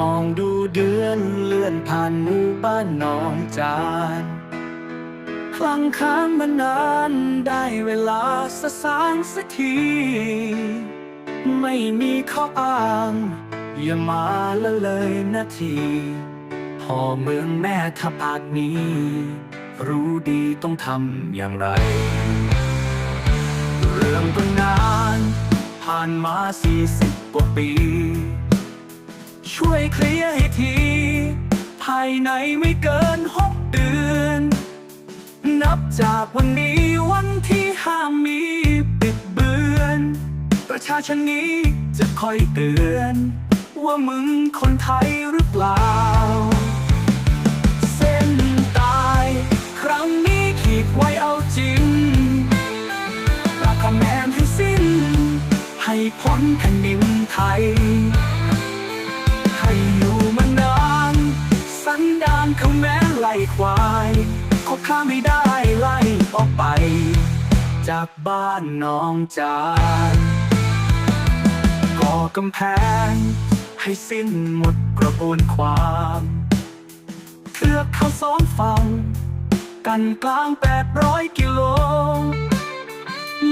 มองดูเดือนเลื่อนผ่านหมู่บ้านหนองจานคลังค้างมานานได้เวลาสสางสักที ไม่มีข้ออ้าง อย่ามาละเลยนาทีพ่อเมืองแม่ทัพภาคนี้ รู้ดีต้องทำอย่างไร เรื่องก็นาน ผ่านมาสี่สิบกว่าปี ช่วยเคลียร์ให้ที ภายในไม่เกินหกเดือน นับจากวันนี้วันที่ห้ามมีปิดเบือน ประชาชนนี้จะคอยเตือน ว่ามึงคนไทยหรือเปล่า เส้นตาย ครั้งนี้ขีดไว้เอาจริงราคาแมนให้สิ้น ให้พ้นแผ่นดินไทยานเขาแม้ไล่ควายก็ข้าไม่ได้ไล่ออกไป จากบ้านน้องจานก่อกำแพง ให้สิ้นหมดกระบวนความเทือกเขาสองฝั่งกันกลางแปดร้อยกิโล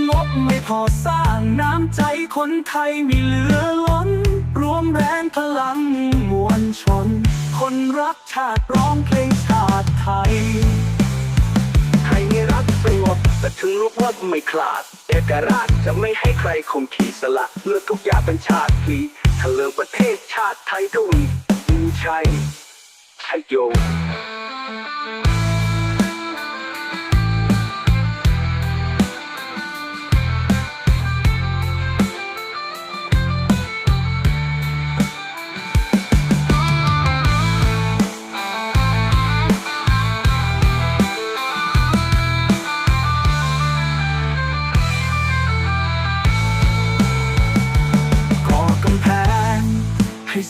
งบไม่พอสร้างน้ำใจคนไทยมีเหลือล้น รวมแรงพลังมวลชน คนรักชาติร้องเพลงชาติไทย ใครงี่รักสงบแต่ถึงรู้ว่าไม่คลาด เอกราชจะไม่ให้ใครข่มขีสละเลือกทุกอย่างเป็นชาติพลีถ้าเลือกประเทศชาติไทยด้วยใชัยชัยโย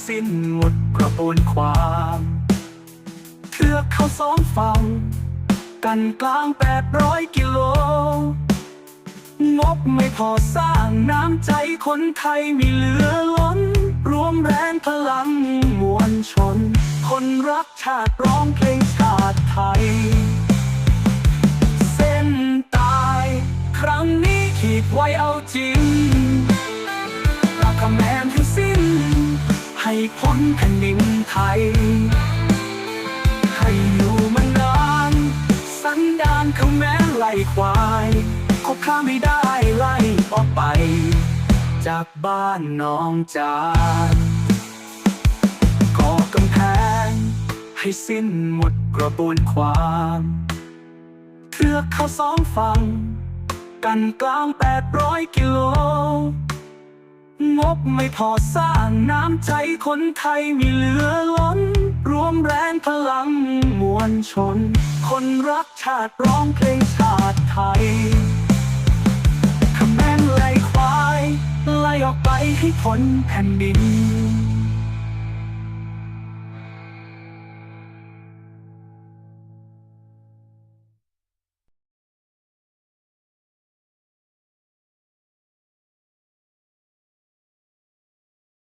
สิ้นหมดกระบวนความเทือกเขาสองฝั่งกันกลางแปดร้อยกิโล งบไม่พอสร้างน้ำใจคนไทยมีเหลือล้น รวมแรงพลังมวลชน คนรักชาติร้องเพลงชาติไทย เส้นตาย ครั้งนี้ขีดไว้เอาจริง พ้นแผ่นดินไทย ให้อยู่มานาน สันดานเขาแม้ไล่ควายก็ข้าไม่ได้ไล่ออกไป จากบ้านน้องจานก่อกำแพง ให้สิ้นหมดกระบวนความเทือกเขาสองฝั่งกันกลางแปดร้อยกิโล งบไม่พอสร้างน้ำใจคนไทยมีเหลือล้น รวมแรงพลังมวลชน คนรักชาติร้องเพลงชาติไทยขแมนไล่ควาย ไล่ออกไปให้พ้นแผ่นดิน